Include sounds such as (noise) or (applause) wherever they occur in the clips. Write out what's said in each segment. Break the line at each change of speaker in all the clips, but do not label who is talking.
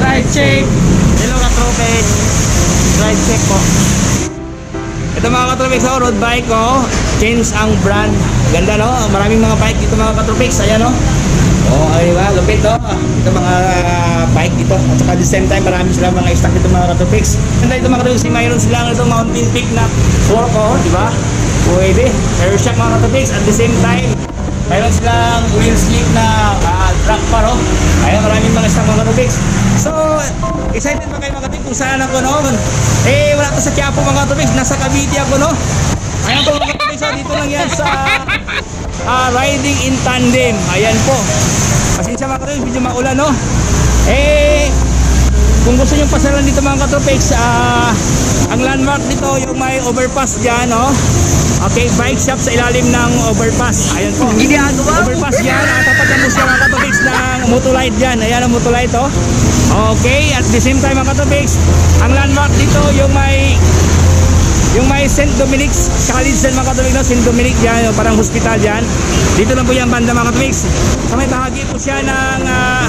ride check. Hello katropics. Ride check po. Ito mga katropics, oh, road bike ko. Change ang brand. Ganda no? Maraming mga bike dito mga katropics. Ayan no? Oh, ay ba? Lupit no? Ito mga uh, bike dito. At saka at the same time, marami silang mga stock dito mga katropics. Ganda ito mga katropics. Mayroon silang ito mountain peak na fork oh, di ba? Pwede. Air shock mga katropics. At the same time, mayroon silang wheel slip na uh, track pa no? Ayun, maraming mga stock mga katropics. So, excited ba kayo mga katropics kung saan ako no? Eh, wala to sa Quiapo mga katropics. Nasa Cavite ako no? Ayan po mga katropics. oh, Dito lang yan sa ah, riding in tandem. Ayan po. Pasensya mga katropics, medyo maulan no? Eh, kung gusto nyo pasalan dito mga katropics, ah, ang landmark dito yung may overpass dyan, no? Okay, bike shop sa ilalim ng overpass. Ayan po.
Ginagawa.
Overpass yan. Ang tapat mo siya mga katropics ng Motolite dyan. Ayan ang Motolite, oh. Okay, at the same time mga katropics, ang landmark dito yung may yung may St. Dominic's College din mga katropics, no? St. Dominic dyan, parang hospital dyan. Dito lang po yung banda mga katropics. Sa may bahagi po siya ng uh,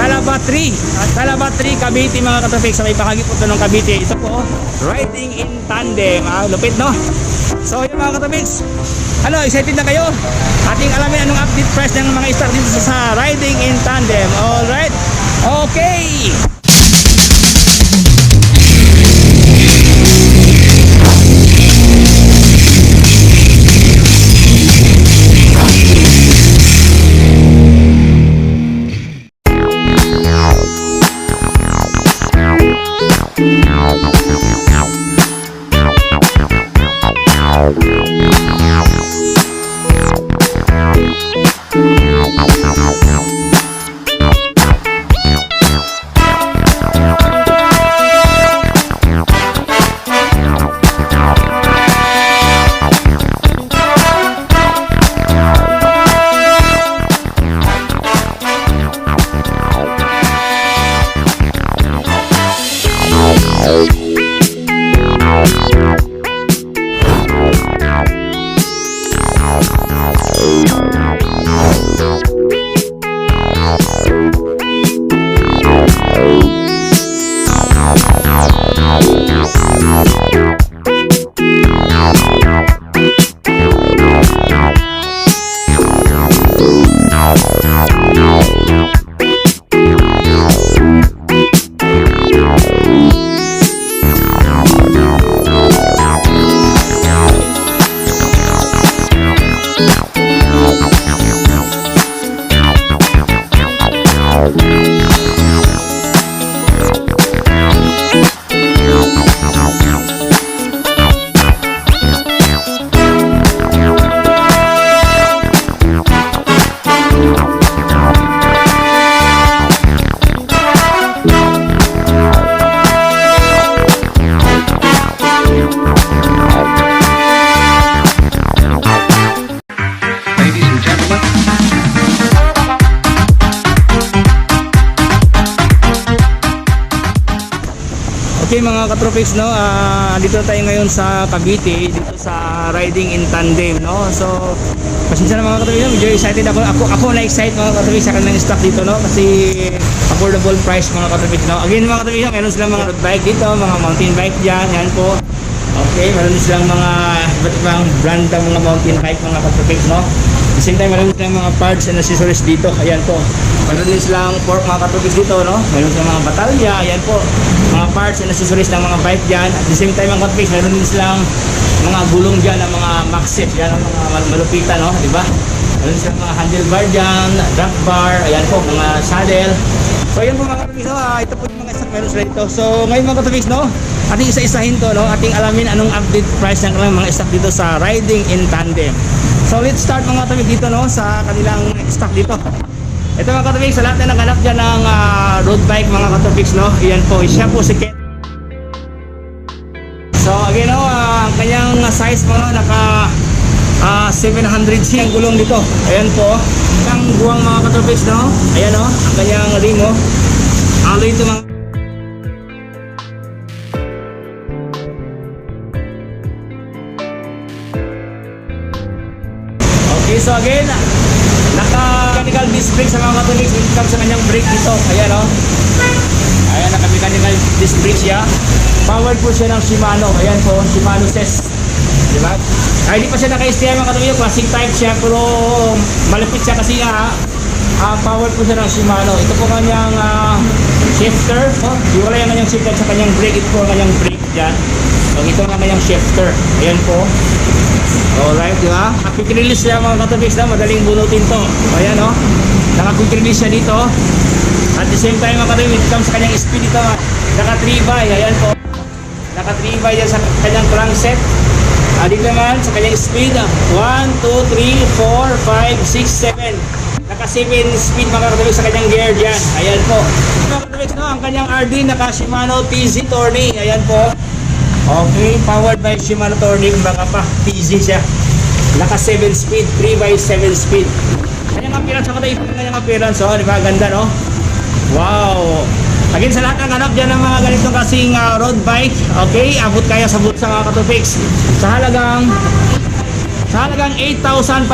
Talabatri. At Talabatri, Cavite mga katropics. Sa may bahagi po ng Cavite. Ito po, riding in tandem. Ah, lupit no? So yun mga katropics. Ano, excited na kayo? Ating alamin anong update price ng mga stock dito sa riding in tandem. Alright? Okay! Okay mga katropics no, ah dito tayo ngayon sa Cavite dito sa riding in tandem no. So pasensya na mga katropics, medyo excited ako. Ako ako na excited mga katropics sa kanilang stock dito no kasi affordable price mga katropics no. Again mga katropics, meron silang mga road bike dito, mga mountain bike diyan, yan po. Okay, meron silang mga iba't ibang brand ng mga mountain bike mga katropics no. Same time, meron silang mga parts and accessories dito. Ayan po. Meron din silang fork mga katropics dito no. Meron silang mga batalya, ayan po. Mga parts and accessories ng mga bike dyan. At the same time mga katropics, meron din silang mga gulong dyan ng mga maxit. Yan ang mga mal- malupitan no, di ba? Meron silang mga handlebar dyan, drag bar, ayan po, mga saddle. So yan po mga katropics, no? Ah, ito po yung mga stock meron sila dito. So ngayon mga katropics, no? Ating isa-isahin to, no? Ating alamin anong update price ng mga stock dito sa riding in tandem. So let's start mga katropics dito, no? Sa kanilang stock dito. Ito mga katropics, sa lahat na naghanap dyan ng ah, road bike mga katropics, no? Iyan po, siya po si Ken. So again, no? ah, ang kanyang size po, no? Naka ah 700C ang gulong dito. Ayan po. Ang buwang mga katropics, no? Ayan, no? Ang kanyang ring, no? Alloy ito mga so again, naka mechanical disc brake sa mga katuligs when it comes sa kanyang brake dito. Ayan, oh. Ayan, naka-mechanical disc brake siya. Powered po siya ng Shimano. Ayan po, Shimano SES. Di ba? Ay, hindi pa siya naka-STI mga katuloy. Classic type siya, pero malapit siya kasi nga, ah, powered po siya ng Shimano. Ito po kanyang ah, shifter. Oh, iwala yung kanyang shifter sa kanyang brake. Ito po ang kanyang brake dyan. So, ito ang kanyang shifter. Ayan po. Alright, di ba? Quick release siya mga katabiks na, madaling bunutin to. Ayan o, oh. naka-quick release siya dito. At the same time mga katabiks, it comes sa kanyang speed dito. Naka 3 by, ayan po. Naka 3 by yan sa kanyang crankset. Ah, dito naman sa kanyang speed, 1, 2, 3, 4, 5, 6, 7. Naka 7 speed mga katabiks sa kanyang gear dyan. Ayan po. Mga katabiks, no, ang kanyang RD naka Shimano TZ Tourney. Ayan po. Okay, powered by Shimano Tourney, baka pa, PZ siya. Naka 7 speed, 3 by 7 speed. Kanyang appearance, ako tayo kanyang appearance, oh, di ba? Ganda, no? Wow! Again, sa lahat ng hanap dyan ng mga ganitong kasing ah, road bike, okay, abot kaya sa bulsa mga katupix. Sa halagang, sa halagang 8,500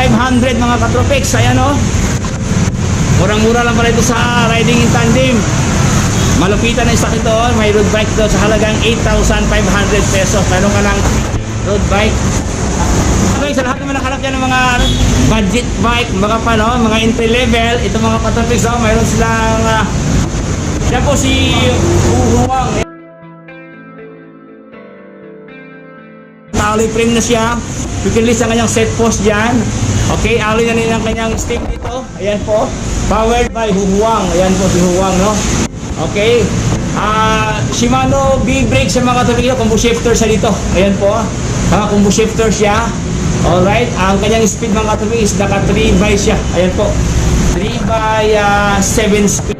mga katupix, ayan, oh. Murang-mura lang pala ito sa riding in tandem. Malupitan na isa ito, may road bike ito sa halagang 8,500 pesos. Meron ka ng road bike. Okay, sa lahat naman nakalap dyan ng mga budget bike, mga pa, no? mga entry level, ito mga patopics, oh, mayroon silang, uh, siya po si Uhuwang. Alloy frame na siya. You can list ang kanyang set post dyan. Okay, alloy na rin ang kanyang stick dito. Ayan po. Powered by Huhuang. Ayan po si Huhuang, no? Okay. Ah, Shimano big brake sa mga tubig combo shifter sa dito. Ayan po. Mga combo shifter siya. Alright. Ang kanyang speed mga tubig is naka 3 by siya. Ayan po. 3 by ah, 7 speed.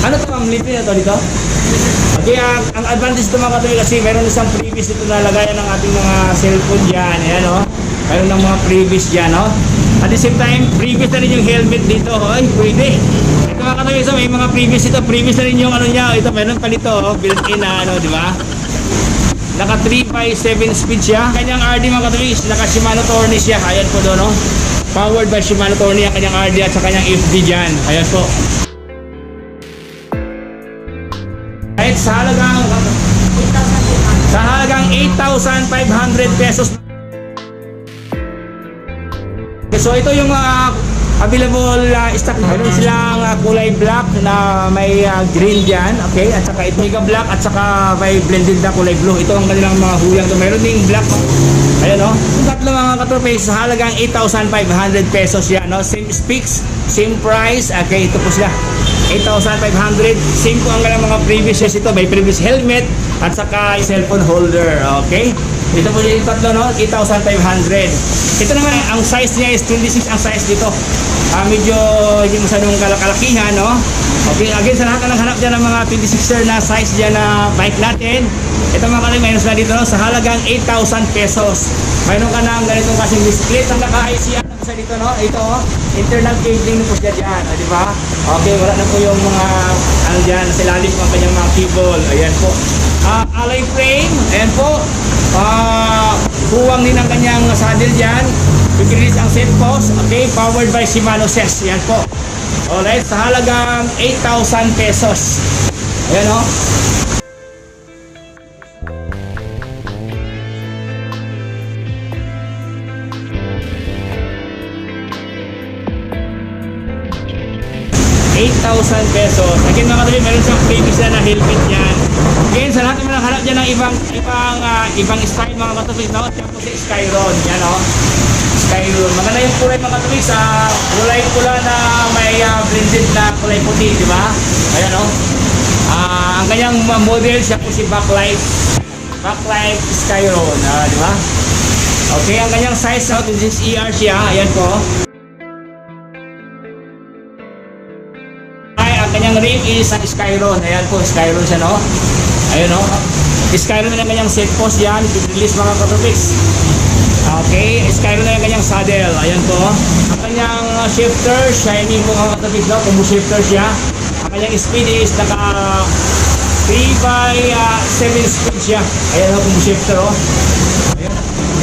Ano to ma'am? Lipin na to dito? Okay, ang, ang advantage ito mga katuloy kasi meron isang previous dito na lagayan ng ating mga cellphone dyan. Ayan o. Meron ng mga previous dyan o. At the same time, previous na rin yung helmet dito. Ay, pwede. Ito mga so may mga previous ito. Previous na rin yung ano niya. Ito, meron pa dito. Oh, built-in na ano, di ba? Naka 3 by 7 speed siya. Kanyang RD mga katuloy, naka Shimano Tourney siya. Ayan po doon, no? Powered by Shimano Tourney ang kanyang RD at sa kanyang FD dyan. Ayan po. Kahit sa halagang sa halagang 8,500 pesos. So ito yung ah, available uh, stock. Meron silang ah, kulay black na may ah, green dyan. Okay? At saka ito mega black at saka may blended na kulay blue. Ito ang kanilang mga huyang. to. Meron ding black. Ayan o. Yung tatlo mga katrope sa halagang 8,500 pesos yan. No? Same specs, same price. Okay, ito po sila. 8,500. Same po ang kanilang mga previous ito. May previous helmet at saka cellphone holder. Okay? Ito po yung tatlo, no? 8,500. Ito naman, ang size niya is 26 ang size dito. Ah, medyo hindi masyadong kalakalakihan, no? Okay, again, sa lahat ng hanap dyan ng mga 26er na size dyan na bike natin, ito mga kalay, mayroon sila dito, no? sa halagang 8,000 pesos. Mayroon ka ng ganitong kasing display, ang naka-ICR na siya dito, no? Ito, oh, internal cabling na po siya dyan, ah, di ba? Okay, wala na po yung mga, ano dyan, nasa ilalim ng kanyang mga cable. Ayan po. Ah, alloy frame, ayan po. Ah, huwang din ang kanyang saddle dyan. Pag-release ang set post, okay, powered by Shimano SES. Yan po. Alright, sa halagang 8,000 pesos. Ayan o. $8,000 pesos. Again mga kapatid, meron siyang previous na na helmet yan. Again, sa lahat ng mga hanap dyan ng ibang, ibang, ah, ibang style mga kapatid, no? Siya po si Skyron. Yan o. Skyron. Maganda yung kulay mga kapatid sa kulay pula na may ah, blended na kulay puti, di ba? Ayan o. Ah, ang kanyang model, siya po si Backlight. Backlight Skyron. Ah, di ba? Okay, ang kanyang size, no? This is ER siya. Ayan po. Rim is ang Skyron. Ayan po, Skyron siya, no? Ayun, no? Skyron na ang kanyang set post yan. Release mga katopics. Okay, Skyron na yung kanyang saddle. Ayan po. Ang kanyang uh, shifter, shining po mga katopics, no? Kung shifter siya. Ang kanyang speed is naka 3 by uh, 7 speed siya. Ayan, no? Kung shifter, oh. Ayan.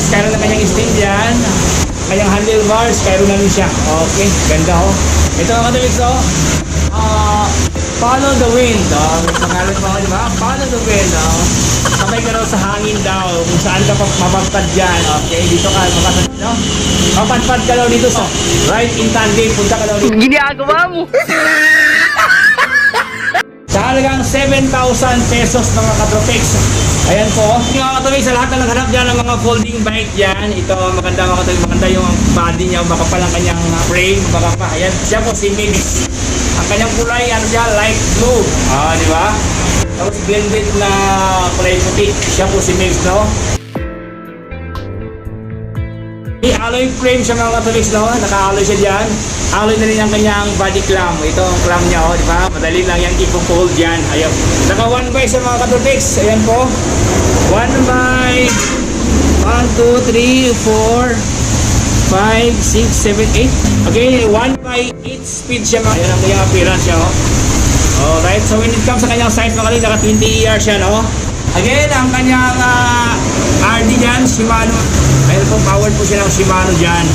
Skyron na kanyang speed yan. Ang kanyang handlebar, Skyron na rin siya. Okay, ganda, oh. Ito mga katuligs, oh. Ah, follow the wind, oh. Pangalan mo, di ba? Follow the wind, oh. Sabay ka daw sa hangin daw, kung saan ka pa mapagpad dyan, okay? Dito ka, mapagpad, no? Mapadpad ka daw dito sa right in tandem, punta ka daw dito.
Ginagawa mo!
Sa halagang 7,000 pesos mga katropics. Ayan po. Mga katropics, sa lahat na naghanap dyan ng mga folding bike dyan, ito maganda mga katropics, maganda yung body niya, makapal ang kanyang frame, baka pa. Ayan, siya po si Mimix. Ang kanyang kulay, ano siya, light blue. Ah, di ba? Tapos blended na kulay puti. Siya po si Mimix, no? May alloy frame siya mga katolik, no? Naka-alloy siya dyan. Alloy na rin ang kanyang body clamp. Ito ang clamp niya, oh, di ba? Madali lang yan ipo-fold dyan. Ayun. Naka 1 by siya mga katolik. Ayan po. 1 by 1, 2, 3, 4, 5, 6, 7, 8. Okay, 1 by 8 speed siya mga. Ayan ang kanyang appearance siya, oh. Alright, so when it comes sa kanyang size mga naka 20 ER siya, no? Again, ang kanyang ah, RD dyan, Shimano. Ayun po, powered po siya ng Shimano dyan.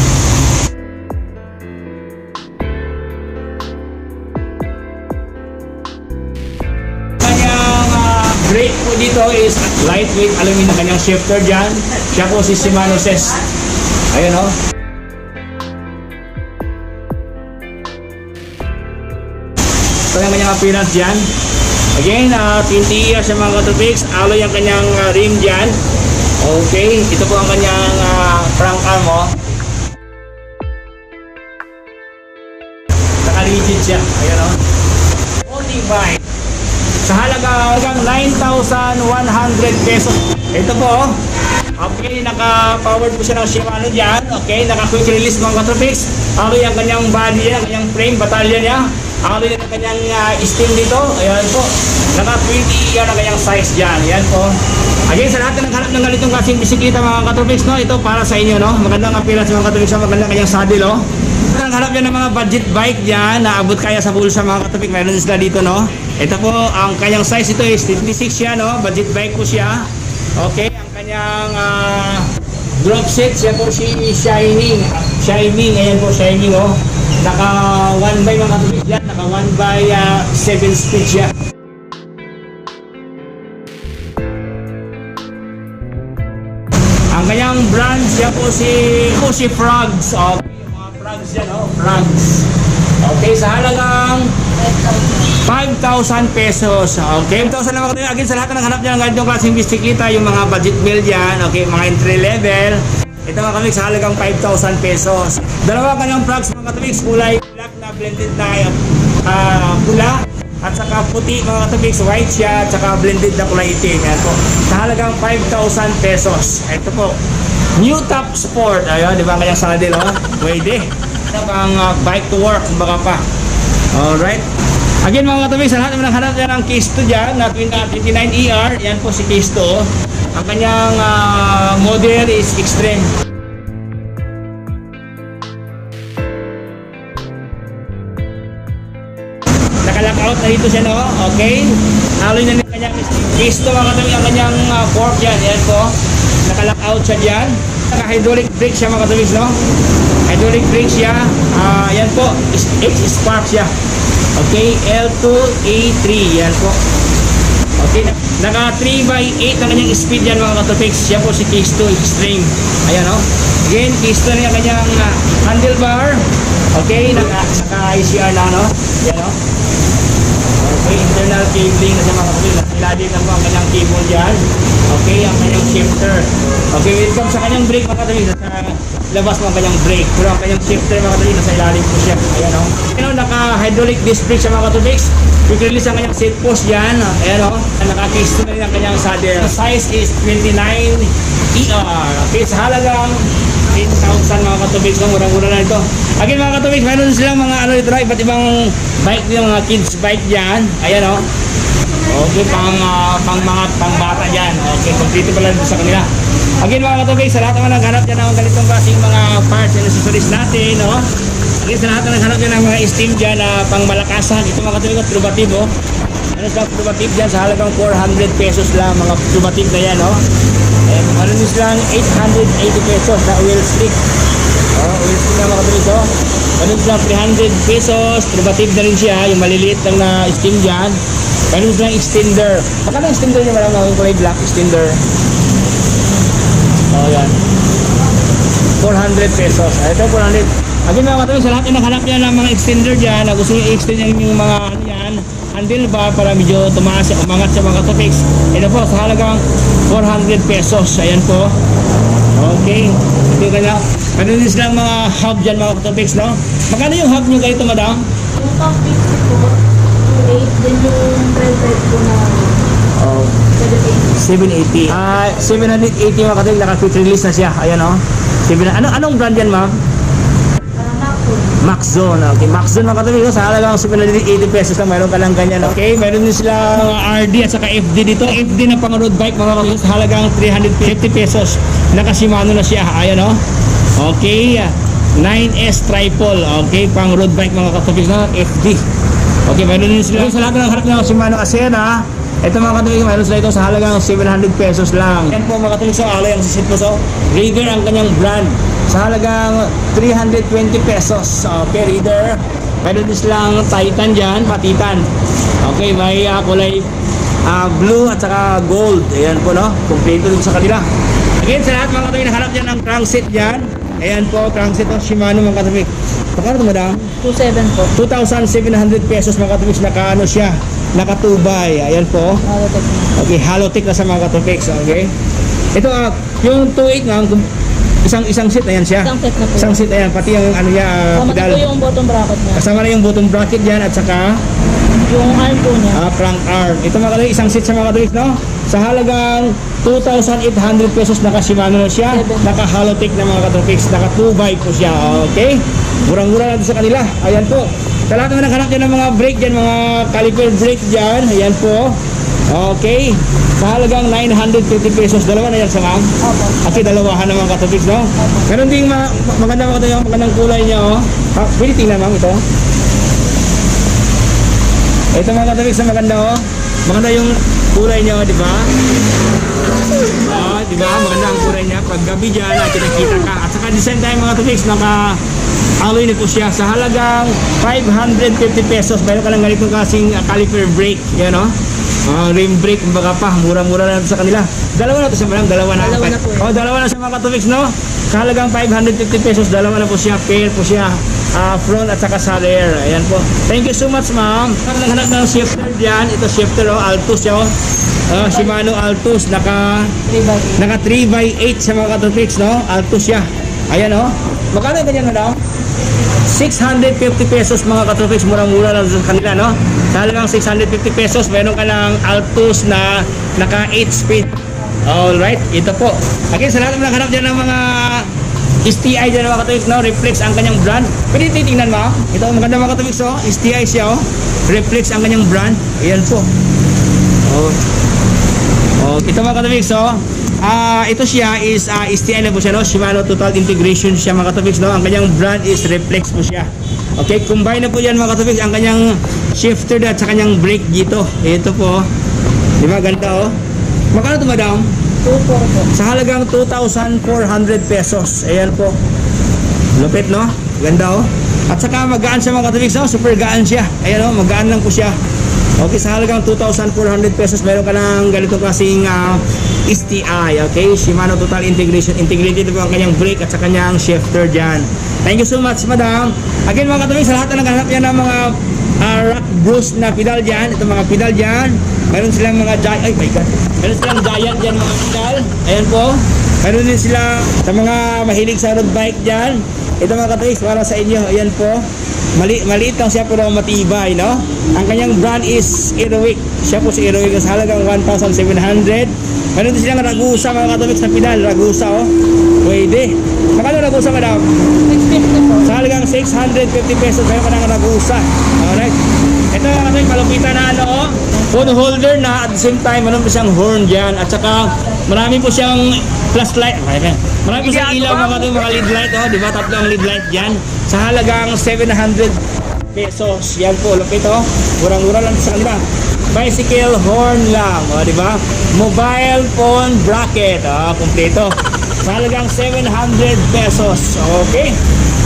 Kanyang ah, brake po dito is lightweight aluminum kanyang shifter dyan. Siya po si Shimano Ses. Ayun o. Ito kanyang appearance dyan. Again, uh, 20 years sa mga katubigs. Alloy ang kanyang ah, rim dyan. Okay, ito po ang kanyang uh, crank arm oh. Naka-rigid siya. Ayan oh. Folding bike. Sa halaga hanggang 9,100 pesos. Ito po oh. Okay, naka-powered po siya ng Shimano dyan. Okay, naka-quick release mga katropics. Alloy ang kanyang body niya, ang kanyang frame, batalya niya. Alloy ang kanyang uh, steam dito. Ayan po. Naka-20 yan ang kanyang size dyan. Ayan po. Again, sa lahat na naghanap ng ganitong klaseng bisikleta mga katropics, no? Ito para sa inyo, no? Magandang appearance mga katropics, no? magandang kanyang saddle, no? Ang hanap yan ng mga budget bike dyan na abot kaya sa bulsa mga katupik. Meron sila dito, no? Ito po, ang kanyang size ito is 26 siya, no? Budget bike po siya. Okay, ang kanyang ah, drop set, siya po si Shining. Shining, ayan po, Shining, oh. Naka 1 by mga katupik yan. Naka 1 by 7 speed siya. Ang kanyang brand, siya po si, po si Frogs. Okay, mga frogs yan, oh, frogs. Okay, sa halagang 5,000 pesos. Okay, 5,000 naman kayo. Again, sa lahat na naghanap niya ng ganitong klaseng bisikleta, yung mga budget meal dyan, okay, mga entry level. Ito mga kamix, sa halagang 5,000 pesos. Dalawa kanyang frogs mga kamix, kulay black na blended na ah, pula. At saka puti mga katabix, white siya, at saka blended na kulay itim. Yan po. Sa halagang 5,000 pesos. Ito po. New Top Sport. Ayun, di ba kanyang saddle, oh? Pwede. Ito pang uh, bike to work, baka pa. Alright. Again mga katabix, sa lahat naman ng hanap yan ang case to dyan, na 29ER. Yan po si case to. oh. Ang kanyang ah, model is extreme. Naka-lockout na dito siya, no? Okay. Alloy na yung kanyang case to mga katabi, ang kanyang uh, fork yan. Yan po. Naka-lockout siya dyan. Naka-hydraulic brake siya mga katabi, no? Hydraulic brake siya. Ah, yan po. X-Spark siya. Okay. L2A3. Yan po. Okay, na- naka 3 by 8 ang kanyang speed yan mga katopix. Siya po si Case 2 Extreme. Ayan o. Again, Case 2 na yung kanyang ah, handlebar. Okay, naka, naka ICR na no. Yan o. Okay, internal cabling na siya mga katopix. Ilalim lang po ang kanyang cable dyan. Okay, ang kanyang shifter. Okay, comes sa kanyang brake mga katopix, sa labas ang kanyang brake. Pero ang kanyang shifter mga katopix, nasa ilalim po siya. Ayan o. Ayan o, naka hydraulic disc brake siya mga katopix. Quick release ang kanyang seat post yan. Ayan o. Naka-case to na rin ang kanyang saddle. The size is 29 ER. Okay, sa halagang 10,000 mga katubig. So, murang-mura na ito. Again mga katubig, meron silang mga ano dito, iba't ibang bike din, mga kids bike dyan. Ayan o. Okay, pang, ah, pang mga pang bata dyan. Okay, complete pala dito sa kanila. Again mga katubig, sa lahat naman naghanap dyan ng ganitong klaseng mga parts and accessories natin, no? Again, sa lahat na naghanap dyan ng mga steam dyan na pang malakasan. Ito mga katubig, trubative, oh. Ano sa trubative dyan sa halagang 400 pesos lang, mga trubative na yan, no? Eh, ano nyo silang 880 pesos na oil stick. Oh, oil stick na mga katubig, oh. Meron silang 300 pesos. Privative na rin siya. Yung maliliit lang na steam dyan. Meron silang extender. Magkano ang extender niya malang yung kulay black extender? Oh, yan. 400 pesos. Ah, Ito, 400. Again mga katuloy, sa lahat yung nakahanap niya ng mga extender dyan, na gusto niyo i-extend yung, mga ano yan, handlebar para medyo tumaas, umangat sa mga topics. Ito po, sa halagang 400 pesos. Ayan po. Okay. Ito yung kanya. Ano din silang mga hub dyan mga topics, no? Magkano yung hub niyo ganito, madam?
Yung top 50 po, 8, then yung red red po na
Oh. 780.
780.
Ah, 780 mga katuloy, naka-quick release na siya. Ayan, oh. 7, ano, anong brand yan, ma'am?
Uh, Macro.
Max Zone. Okay, Max Zone mga katabi ko. Sa halagang 780 pesos lang mayroon ka lang ganyan. Okay, meron din sila RD at saka FD dito. FD na pang road bike mga katabi sa halagang 350 pesos. Naka Shimano na siya. Ayan o. Okay. 9S triple. Okay, pang road bike mga katabi na FD. Okay, meron din sila. Sa lahat ng harap ng Shimano Asera. Ito mga katabi, meron sila ito sa halagang 700 pesos lang. Yan po mga katabi, so alay ang sisit po. So, Raider ang kanyang brand. Sa halagang 320 pesos. Okay, Raider. Meron din silang Titan dyan, patitan. Okay, may ah, kulay ah, blue at saka gold. Ayan po, no? Kompleto din sa kanila. Again, sa lahat mga katabi, nahanap dyan ng crankset dyan. Ayan po, crankset ng Shimano mga katabi. Pakano ito, madam?
27 po.
2,700 pesos mga katabi. Naka ano siya? Nakatubay. Ayan po.
Holotek na.
Okay, halotic na sa mga katupix, okay? Ito, ah, yung 2.8 nga, isang isang seat, ayan siya.
Isang set na po.
Isang seat, ayan, pati yung ano niya,
na
pedal.
po yung bottom bracket niya.
Kasama na yung bottom bracket yan at saka
Yung arm po niya.
ah, crank arm. Ito mga katupix, isang seat sa mga katupix, no? Sa halagang 2,800 pesos naka Shimano na siya, naka halotic na mga katupix, naka 2 bike po siya, okay? Murang-mura lang sa kanila, ayan po. Sa lahat naman nakanak dyan ng mga brake dyan, mga caliper brake dyan, ayan po. Okay. Sa halagang 950 pesos, dalawa na yan sa ma'am.
Opo.
Kasi dalawahan naman katopics, no? Meron ding ma maganda mga yung magandang kulay niya, oh. Ha, pwede tingnan, ma'am, ito. Ito mga katopics na maganda, oh. Maganda yung kulay niya, oh, di ba? Oh, di ba? Maganda ang kulay niya. Pag gabi dyan, ah, kinakita ka. At saka design tayo mga katopics, naka alloy na po siya sa halagang 550 pesos. Meron ka lang ganitong kasing ah, caliper brake, yan, oh. Ah, rim brake, kumbaga pa, mura-mura ito sa kanila. Dalawa na to siya, madam, dalawa na.
Dalawa na po.
Oh, dalawa na siya mga katopics, no? Sa halagang 550 pesos, dalawa na po siya, pair po siya. ah, front at saka sa rear. Ayan po. Thank you so much, ma'am. Ang naghanap ng shifter diyan, ito shifter, oh, Altus, oh. Ah, Shimano Altus, naka
3 by 8.
naka 3x8 sa mga katopics, no? Altus siya. Ayan, oh. Magkano ganyan, madam? 650 pesos mga katropics, murang-mura lang sa kanila, no? Sa halagang 650 pesos, meron ka ng Altus na naka 8 speed. Alright, ito po. Again, sa lahat ng naghanap dyan ng mga STI dyan mga katropics, no? Reflex ang kanyang brand. Pwede titingnan mo. Ito, maganda mga katropics, oh. STI siya, oh. Reflex ang kanyang brand. Ayan po. Oh. Oh, ito mga katopics, oh. Ah, ito siya is ah, STI na po siya, no? Shimano Total Integration siya mga katopics, no? Ang kanyang brand is Reflex po siya. Okay, combine na po yan mga katopics, ang kanyang shifter at sa kanyang brake dito. Ito po. oh. Di ba ganda, oh? Magkano ito, madam?
2 po po.
Sa halagang 2,400 pesos. Ayan po. Lupit, no? Ganda, oh. At saka magaan siya mga katopics, no? Super gaan siya. Ayan, oh. Magaan lang po siya. Okay, sa halagang 2,400 pesos, meron ka ng ganito klaseng ah, STI, okay? Shimano Total Integration. Integrated po ang kanyang brake at sa kanyang shifter dyan. Thank you so much, madam. Again, mga katopics, sa lahat na naghahanap yan ng mga ah, rock bruce na pedal dyan. Ito mga pedal dyan. Meron silang mga giant, ay my god. Meron silang giant dyan mga pedal. Ayan po. Meron din sila sa mga mahilig sa road bike dyan. Ito mga katolis, para sa inyo. Ayan po. Mali, maliit lang siya pero matibay, no? Ang kanyang brand is Aerowick. Siya po si Aerowick sa halagang 1,700. Meron din silang Ragusa mga katolis na pedal. Ragusa, oh. Pwede. Magkano Ragusa, madam?
650 po.
Sa halagang 650 pesos, meron ka ng Ragusa. Alright. Ito yung ano yung kalupitan na ano, oh. phone holder na at the same time, meron po siyang horn dyan. At saka, marami po siyang flashlight. Marami, marami po siyang ilaw mga, mga, mga lead light, oh. Di ba? Tatlo ang lead light dyan. Sa halagang 700 pesos. Yan po, lupit, oh. Murang-mura lang sa kanila. Bicycle horn lang, oh, di ba? Mobile phone bracket, ah, kumpleto. Sa halagang 700 pesos. Okay?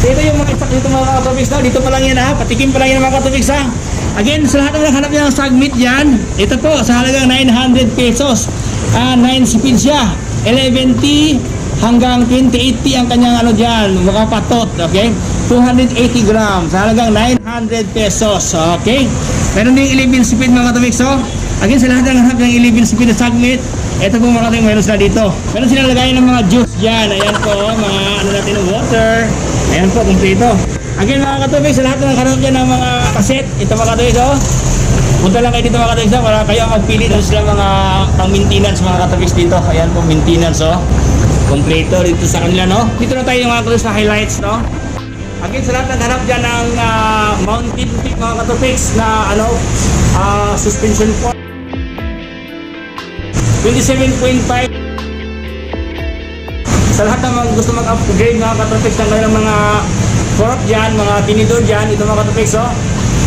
So ito yung mga stock dito mga katopics no? Dito pa lang yan ha, patikim pa lang yan mga katopics ha. Again, sa lahat ng naghanap niya ng sagmit dyan, ito po sa halagang 900 pesos. Ah, 9 speed siya. 11T hanggang 2080 ang kanyang ano dyan, mga patot, okay? 280 grams, halagang 900 pesos, okay? Meron din 11 speed mga katopics oh. Again, sa lahat ng naghanap ng 11 speed na sagmit, ito po mga katopics, meron sila dito. Meron silang lagayan ng mga juice dyan, ayan po, mga ano natin ng water, ayan po, kumpleto. Again mga katopics, sa lahat ng dyan ng mga kaset, ito mga katopics oh. Punta lang kayo dito mga katopics para kayo ang magpili doon sila mga pang maintenance mga katopics dito. Ayan po maintenance oh. Kompleto dito sa kanila no. Dito na tayo yung mga katopics sa highlights no. Again sa lahat ng hanap dyan ng ah, Mountain Peak mga katopics na ano ah, suspension fork 27.5 sa lahat ng mga gusto mag-upgrade mga katopics ng kanilang mga fork dyan, mga tinidor dyan, ito mga katopics oh.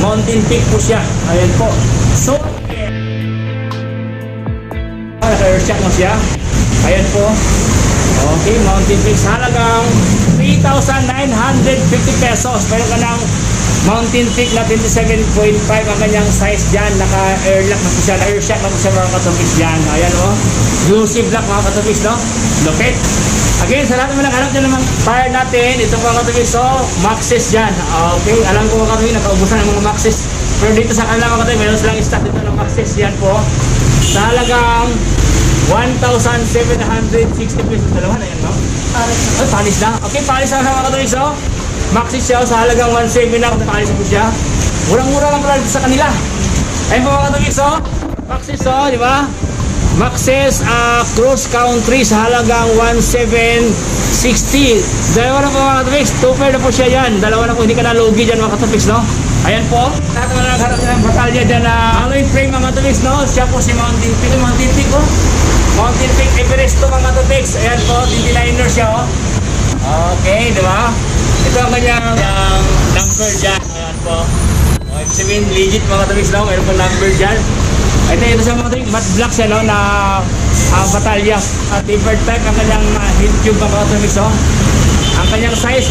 Mountain Peak po siya. Ayan po. So, naka-airshock mo siya. Ayan po. Okay, Mountain Peak sa halagang 3,950 pesos. Meron ka ng Mountain Peak na 27.5 ang kanyang size dyan. Naka-airlock na po siya. Airshock na po siya mga katupis dyan. Ayan o. Glossy black mga katupis, no? Lupit. Again, sa lahat naman naghanap dyan naman tire natin, ito mga katupis, so, Maxis dyan. Okay, alam ko mga katupis, nakaubusan ng mga Maxis. Pero dito sa kanila mga katupis, meron silang stock dito ng Maxis dyan po. Sa halagang 1,760 pesos. Dalawa na yan, no? Ay, palis na. Okay, palis na mga katulis, oh. Maxi siya sa halagang 1.7 na kung palis po siya. Murang-mura lang pala sa kanila. Ayun po mga katulis, oh. Maxis, oh, di ba? Maxis uh, Cross Country sa halagang 1,760. Dalawa na po mga katulis. Two pair na po siya yan. Dalawa na po. Hindi ka nalugi dyan mga katulis, no? Ayan po. Lahat naman nagharap ng batalya dyan na alloy frame mga katulis, no? Siya po si Mountain Peak. Mountain Peak, oh. Mountain Peak Everest to mga katulis. Ayan po. D-liner siya, oh. Okay, di ba? Ito ang kanyang yung number dyan. Ayan po. O, ibig sabihin, legit mga katulis, no? Meron pong number dyan. Ito, ito sa mga katulis, matte black siya, no? Na uh, batalya. Uh, tapered type ang kanyang uh, head tube mga katulis, no? Ang kanyang size,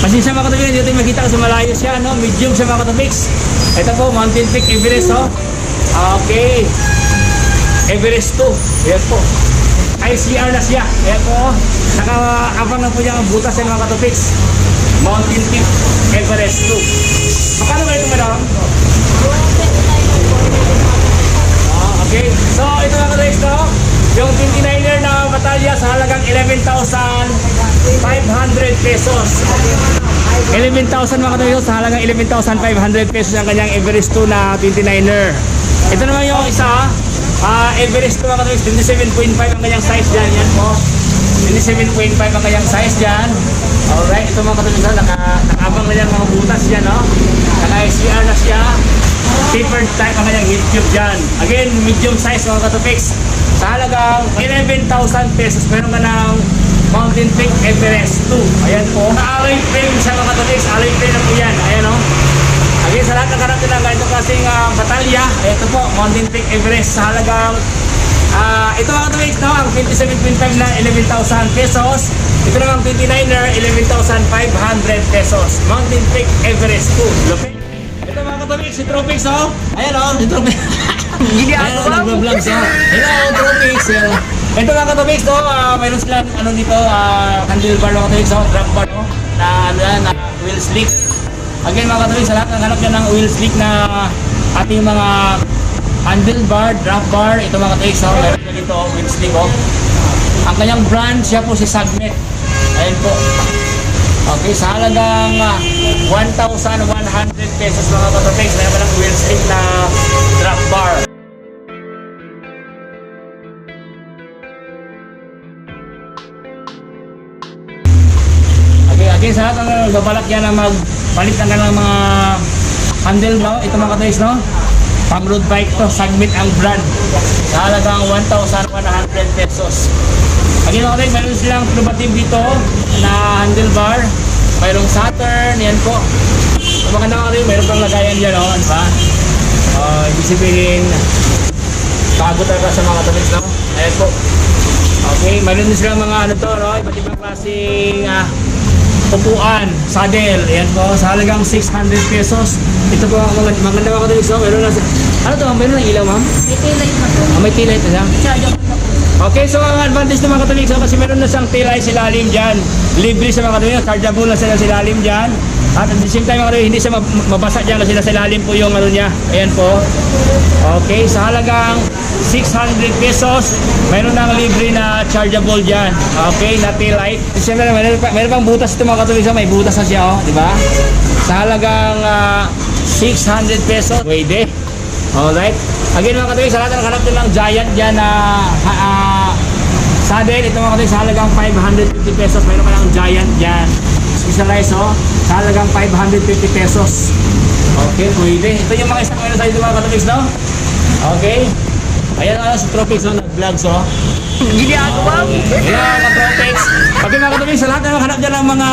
pasensya mga katulis, dito makita kasi malayo siya, no? Medium siya mga katulis. Ito po, Mountain Peak Everest, no? Okay. Everest 2. Ayan po. ICR na siya. Ayan po. Nakaabang na po niya ang butas ng mga katopics. Mountain Peak Everest 2. Magkano ba ito, madam? Ah, okay. So, ito mga katopics, no? Yung 29er na batalya sa halagang 11,500 pesos. 11,000 mga katopics sa halagang 11,500 pesos ang kanyang Everest 2 na 29er. Ito naman yung isa, ah Everest 2 mga katopics, 27.5 ang kanyang size dyan. Yan po. 27.5 ang kanyang size dyan. Alright, ito mga katopics, naka, nakabang na yan mga butas dyan, no? Naka-SCR na siya. Tapered type ang kanyang heat tube dyan. Again, medium size mga katopics. Sa halagang 11,000 pesos, meron ka ng Mountain Peak Everest 2. Ayan po. Alloy frame siya mga katopics. Alloy frame na po yan. Ayan, no? Again, sa lahat ng karapin ng ganito kasing uh, batalya, ito po, Mountain Peak Everest sa halagang ah ito mga katuwigs, no, ang 27.5 na 11,000 pesos. Ito namang 29er, 11,500 pesos. Mountain Peak Everest 2. Lupit. Ito mga katuwigs, si Tropics, oh. Ayan, oh, si Tropics. (laughs) Ayan, oh, nagbablog siya. Hello, Tropics. Ayan. Ito mga katuwigs, no, ah, mayroon silang, ano dito, ah, handlebar mga katuwigs, oh, drop bar, no, na, ano yan, na wheel slick. Again mga katuloy, sa lahat ng hanap dyan ng wheel slick na ating mga handlebar, drop bar, ito mga katuloy, so meron na dito, oh, wheel slick oh. Ang kanyang brand, siya po si Sagmet. Ayan po. Okay, sa halagang ah, 1,100 pesos mga katuloy, meron ng wheel slick na drop bar. Okay, sa lahat ng nagbabalak yan na magpalit ng kanilang mga handle no? Ito mga katoys, no? Pang road bike to, Sagmit ang brand. Sa halagang 1,100 pesos. Again katoys, meron silang innovative dito na handlebar. Mayroong Saturn, yan po. Sa mga mga katoys, mayroon pang lagayan dyan, no? Di ba? Uh, ibig sabihin, bago talaga sa mga katoys, no? Ayan po. Okay, mayroon din silang mga ano to, no? Iba't ibang klaseng ah, upuan, saddle. Ayan po, sa halagang 600 pesos. Ito po mga maganda mga katulis. No? Meron na, ano to, meron ng ilaw ma'am?
May taillight na po.
Ah, may na siya.
Na po.
Okay, so ang advantage ng mga katulig, so, kasi meron na siyang taillight sa ilalim dyan. Libre sa mga katulig, chargeable na sila sa ilalim dyan. At at the same time, mga hindi siya mab- mabasa dyan kasi nasa ilalim po yung ano niya. Ayan po. Okay, sa halagang 600 pesos, mayroon ng libre na chargeable dyan. Okay, na taillight. Siyempre, mayroon, pa, mayroon pang butas ito mga katulig, so may butas na siya, oh, di ba? Sa halagang ah, 600 pesos, pwede. Alright. Again mga katuwing, sa lahat ng hanap nyo ng giant dyan na ha, ah, saddle, ito mga katuwing, sa halagang 550 pesos, mayroon ka ng giant dyan. Specialized, oh, sa halagang 550 pesos. Okay, pwede. Ito yung mga isang meron sa ito mga katuwing, no? Okay. Ayan ano si Tropics, no? Nag-vlogs, oh.
Ginagawa mo.
Ayan, mga Tropics. Pag mga katuwing, sa lahat ng hanap dyan ng mga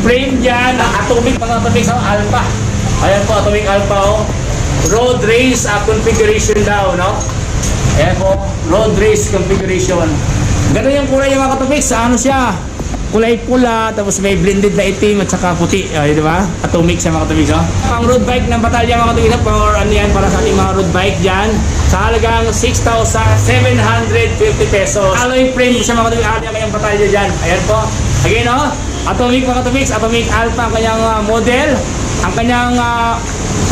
frame dyan, na atomic mga katuwing, oh, alpha. Ayan po, atomic alpha, oh. Road race uh, configuration daw, no? Ayan po, road race configuration. Ganun yung kulay yung mga katuwing, sa ano siya? Kulay pula, tapos may blended na itim at saka puti, ay, di ba? Atomic siya mga katuwing, no? Ang road bike ng batalya mga katuwing, for ano yan, para sa ating mga road bike dyan, sa halagang 6,750 pesos. Alloy frame siya mga katuwing, alam niya kanyang batalya dyan. Ayan po. Again, no? Atomic mga katuwing, Atomic Alpha ang kanyang ah, model. Ang kanyang ah,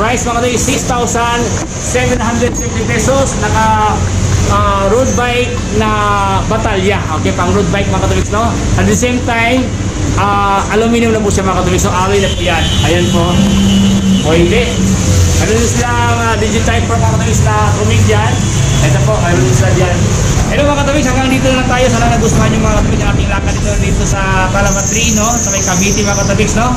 price mga katuwing, 6,750 pesos. Naka ah, road bike na batalya. Okay, pang road bike mga katuwing, no? At the same time, ah, aluminum na po siya mga katuwing. So, alloy na po yan. Ayan po. Pwede. Meron din silang uh, digitype for mga katamis na tumig dyan. Ito po, meron din sila dyan. Hello mga katamis, hanggang dito na tayo. Sana nagustuhan yung mga katamis ng ating lakad dito, dito sa Talamatri, no? Sa may Cavite mga katamis, no?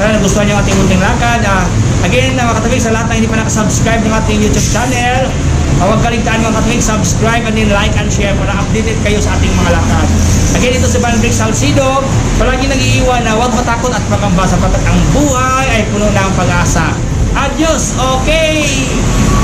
Sana nagustuhan yung ating munting lakad. Ah, again, mga katamis, sa lahat na hindi pa nakasubscribe ng ating YouTube channel, uh, huwag kaligtaan mga katamis, subscribe and then like and share para updated kayo sa ating mga lakad. Again, ito si Bandrick Salcido, palagi nag-iiwan na huwag matakot at pangamba sapatat ang buhay ay puno ng pag-asa. Adios! Okay!